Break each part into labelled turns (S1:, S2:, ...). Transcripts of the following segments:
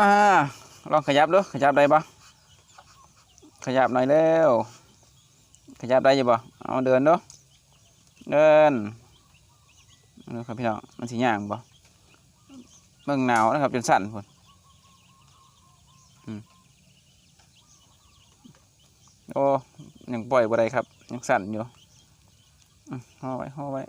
S1: อ่าลองขยับดูขยับได้ปะขยับหน่อยเร็วขยับได้ยังปะเอาเดินดูเดินเดินครับพี่น้องมันสีหยางปะเบิ่งหนาวนะครับจนสั่นพุ่นอืมโอ้ยังปล่อยบ่ได้ครับยังสั่นอยู่ห่อไว้ห่อไว้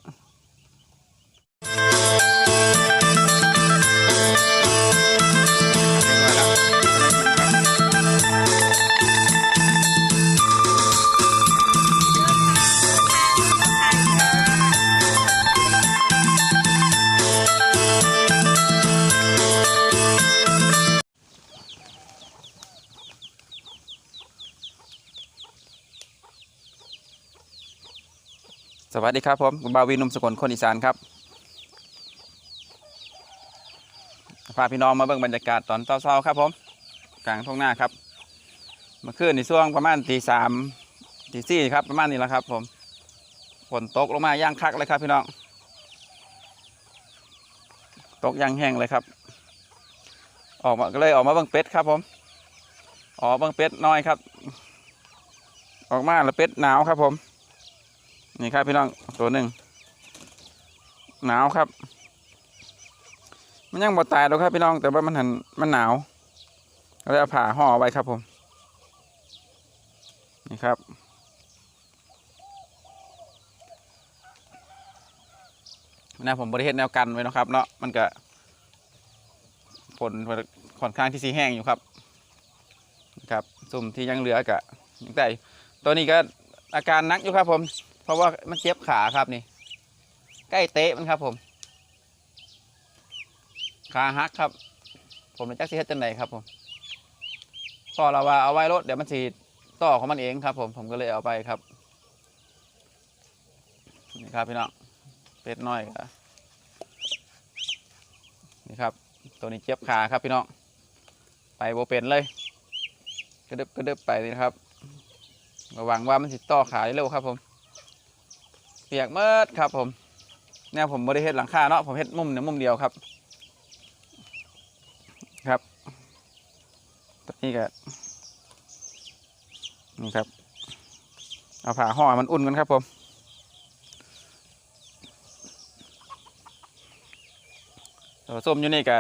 S1: วัสดีครับผมบาวีหนุ่มสกลคนอีสานครับพาพี่น้องมาเบิ่งบรรยากาศตอนเช้าๆครับผมกลางท้องหน้าครับเมื่อคืนในช่วงประมาณตีสามตีสี่ครับประมาณนี้แหละครับ ผมฝนตกลงมาย่างคักเลยครับ พี่น้องตกย่างแห้งเลยครับ ออกมาก็เลยออกมาเบิ่งเป็ดครับ ผมออกเบิ่งเป็ดน้อยครับ ออกมาแล้วเป็ดหนาวครับผม นี่ครับพี่น้องตัวหนึ่งหนาวครับ มันยังบ่ตายหรอกครับพี่น้องแต่ว่ามันหันมันหนาวก็เลยเอาผ้าห่อไว้ครับผมนี่ครับนะผมบริเฮ็ดแนวกันไว้นะครับเนาะมันก็ฝนค่อนข้างที่สีแห้งอยู่ครับครับซุ่มที่ยังเหลือกะยังแต่ตัวนี้ก็อาการนักอยู่ครับผม เพราะว่ามันเจ็บขาครับนี่ ใกล้เตะมันครับผม ขาหักครับ ผมเป็นจักสิเฮ็ดจังไดครับผมพอเราว่าเอาไว้รถเดี๋ยวมันสีต่อของมันเองครับผมผมก็เลยเอาไปครับนี่ครับพี่น้องเป็ดน้อยครับนี่ครับ ตัวนี้เจ็บขาครับพี่น้องไปโบเป็นเลย กระดึบกระดึบไปนี่นะครับระวังว่ามันสิต่อขาได้เร็วครับผม ปียกเมิดครับ ผมเนี่ยผมบริเฮ็ดหลังคาเนาะผมเฮ็ดมุมเนี่ยมุมเดียวครับ ครับตอนนี้ก็นี่ครับ เอาผ้าห่อมันอุ่นกันครับผมตัวส้มอยู่นี่ก็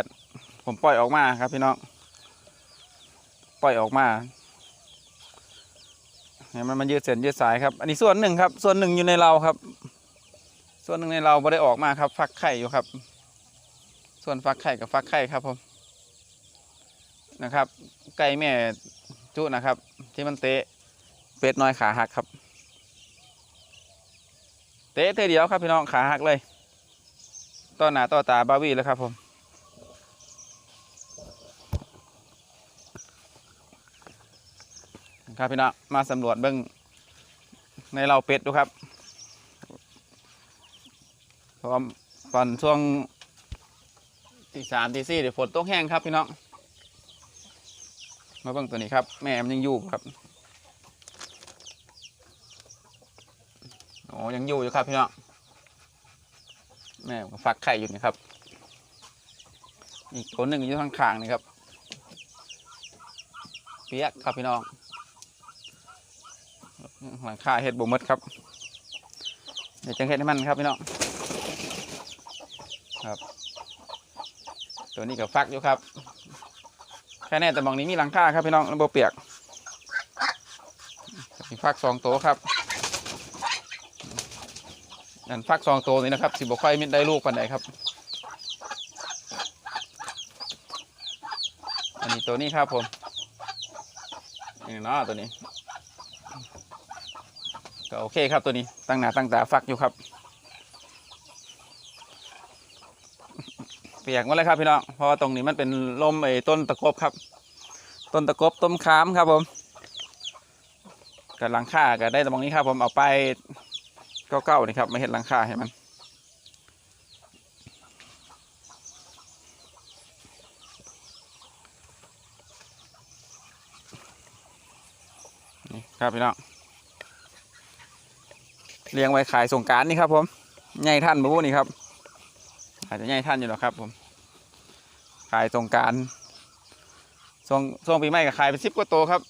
S1: ผมปล่อยออกมาครับพี่น้องปล่อยออกมา เนี่ยมันมันยืดเส้นยืดสายครับ อันนี้ส่วนหนึ่งครับ ส่วนหนึ่งอยู่ในเราครับ ส่วนหนึ่งในเราไม่ได้ออกมาครับ ฟักไข่อยู่ครับ ส่วนฟักไข่กับฟักไข่ครับผมนะครับ ไก่แม่จุนะครับ ที่มันเตะเป็ดน้อยขาหักครับ เตะเทอเดียวครับพี่น้องขาหักเลยต่อหน้าต่อตาบาวี่แล้วครับผม ครับพี่น้องมาสำรวจเบื้องในเราเป็ดดูครับพร้อมตอนช่วงตีสามตีสี่เดี๋ยวฝนตกแห้งครับพี่น้องมาเบิ่งตัวนี้ครับ แม่มันยังอยู่ครับโอ้ยังอยู่อยู่ครับพี่น้องแม่ฟักไข่อยู่นี่ครับ อีกตัวหนึ่งอยู่ข้างๆนี่ครับเปียกครับพี่น้อง หลังคาเห็ดบุมดครับ เดี๋ยวจังเห็ดให้มันครับพี่น้องครับ ตัวนี้ก็ฟักอยู่ครับแค่แน่แต่มองนี้มีหลังคาครับพี่น้องระบบเปียกมีฟักสองตัวครับนั่นฟักสองตัวนี้นะครับสิบกค่อยมิดได้ลูกปันใดครับ อันนี้ตัวนี้ครับผมนี่เนาะตัวนี้ ก็โอเคครับตัวนี้ตั้งหน้าตั้งตาฟักอยู่ครับเปียกหมาเลยครับพี่น้องเพราะว่าตรงนี้มันเป็นลมไอ้ต้นตะกบครับ ต้นตะกบต้นขามครับผมกับหลังคาก็ได้ตรงนี้ครับผมเอาไปเก้าๆนี่ครับไม่เห็นหลังคาให้มันนี่ครับพี่น้อง เลี้ยงไว้ขายสงกรารนี่ครับ ผมใหญ่ท่านบูนี่ครับ อาจจะใหญ่ท่านอยู่หรอกครับ ผม ขายสงการช่วงช่วงปีใหม่ก็ขายไปสิบกว่าตัวครับ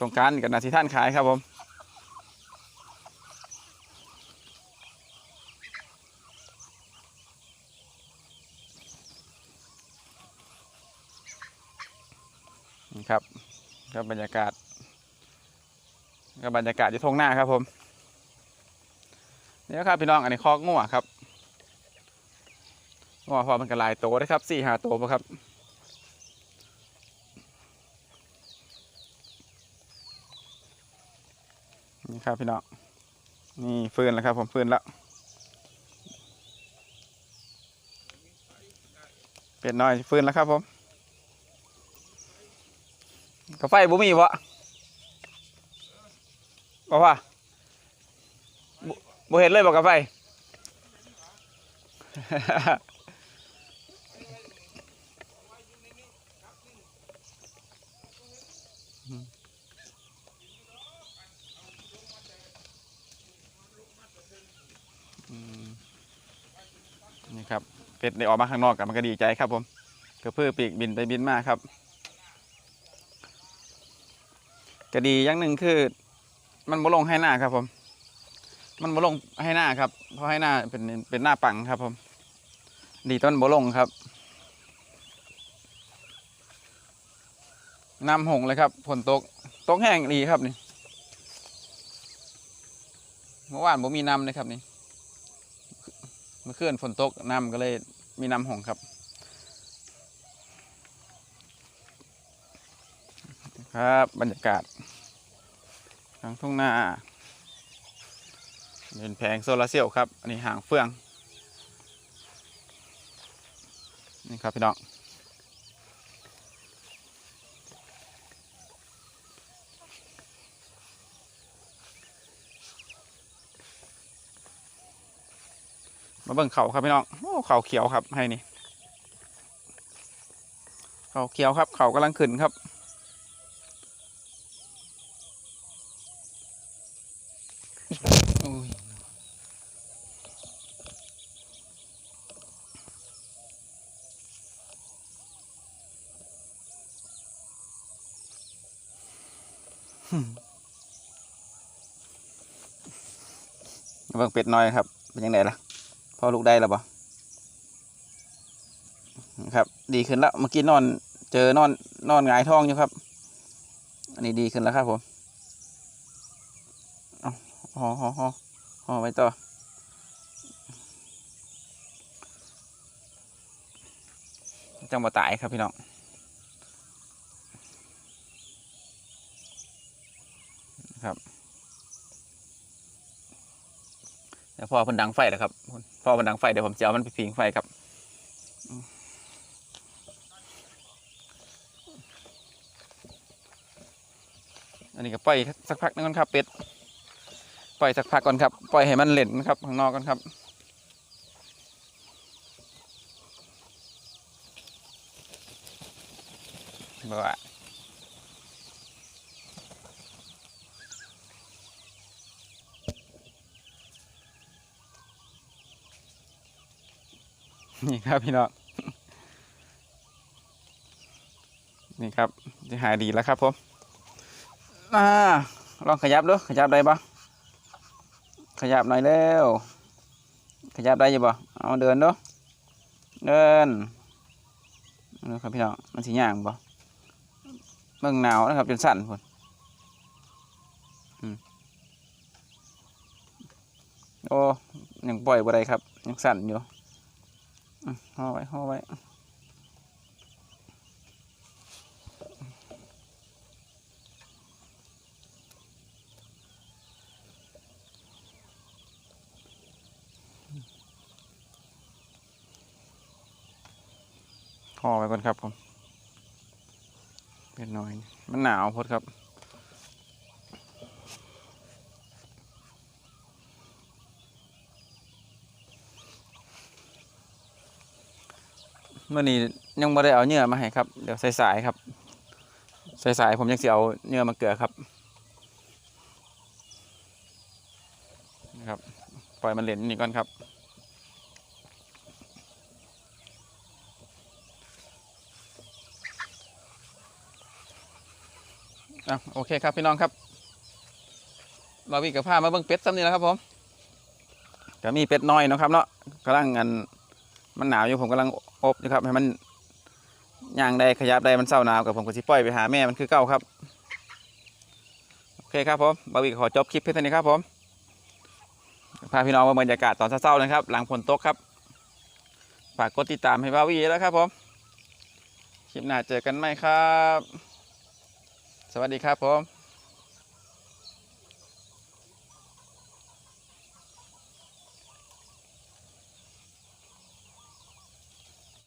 S1: สงกรารกับนาทีท่านขายครับผมนี่ครับก็บรรยากาศ ก็บบรรยากาศอยู่ทงหน้าครับผมนี่นะครับพี่น้องอันนี้คอกงัวครับว่าพอมันก็หลายโตนะครับสี่หาโตวบ่ครับนี่ครับพี่น้องนี่ฟืนแล้วครับผมฟืนแล้วเป็ดน้อยฟืนแล้วครับผมกาไฟบ่มีวะ บอกว่าบ่บ่เห็นเลยบอกกาไฟนี่ครับเป็ดได้ออกมาข้างนอกกับมันก็ดีใจครับผมกระเพื่อปีกบินไปบินมาครับก็ดีอย่างหนึ่งคือ มันบ่ลงให้หน้าครับผม มันบ่ลงให้หน้าครับ เพราะให้หน้าเป็นเป็นหน้าปังครับผม ดีต้นบ่ลงครับน้ำหงเลยครับฝนตกตกแห้งดีครับนี่เมื่อวานผมมีน้ำเลยครับนี่เมื่อคืนฝนตกน้ำก็เลยมีน้ำหงครับ ครับบรรยากาศ ทางทุ่งนาเป็นแผงโซลาร์เซลล์ครับ อันนี้หางเฟือง นี่ครับพี่น้องมาเบิ่งเขาครับพี่น้องโอ้เขาเขียวครับให้นี่เขาเขียวครับเขากำลังขึ้นครับ โอ้ยมาเบิ่งเป็ดน้อยครับ เป็นยังไงล่ะพอลูกได้แล้วปะครับ ดีขึ้นแล้วเมื่อกี้นอน เจอนอนนอนหงายท้องอยู่ครับ อันนี้ดีขึ้นแล้วครับผม ห่อห่อห่อห่อไว้ต่อจังบ่ตายครับพี่น้องครับเดี๋ยวพ่อพิ่นดังไฟแล้วครับพ่อพิ่นดังไฟเดี๋ยวผมจะเอามันไปพิงไฟครับอันนี้ก็ปสักพักนึงก่อนครับเป็ด ปล่อยสักพักก่อนครับปล่อยให้มันเล่นนะครับข้างนอกก่อนครับบ่านี่ครับพี่น้อง นี่ครับจะหายดีแล้วครับผมอ่าลองขยับดูขยับได้ปะ ขยับหน่อยเร็ว ขยับได้ยังปะเอาเดินดูเดินดูครับพี่น้องมันสีหยางปะเบิ่งหนาวนะครับจนสั่นพุ่นอืมโอ้ยังปล่อยบ่ได้ครับ ยังสั่นอยู่ห่อไว้ห่อไว้ ห่อไว้ก่อนครับผมเป็นหน่อย มันหนาวพดครับเมื่อนี้ยังไม่ได้เอาเนื้อมาให้ครับ เดี๋ยวสายๆครับสายๆผมยังจะเอาเนื้อมาเกลือครับนะครับปล่อยมันเหลนนี่ก่อนครับ อะโอเคครับพี่น้องครับบาวีกับผ้ามาเบิ่งเป็ดซ้ำนี่แล้วครับผมก็มีเป็ดน้อยนะครับเนาะกำลังอันมันหนาวอยู่ผมกำลังอบอยู่ครับให้มันย่างได้ขยับได้มันเศร้าหนาวกับผมก็สิปล่อยไปหาแม่มันคือเก่าครับโอเคครับผมบาวีขอจบคลิปเพียงเท่านี้ครับผมพาพี่น้องมาบรรยากาศตอนเช้าๆนะครับ หลังฝนตกครับฝากกดติดตามให้บาวีแล้วครับผมคลิปหน้าเจอกันไหมครับ สวัสดีครับผม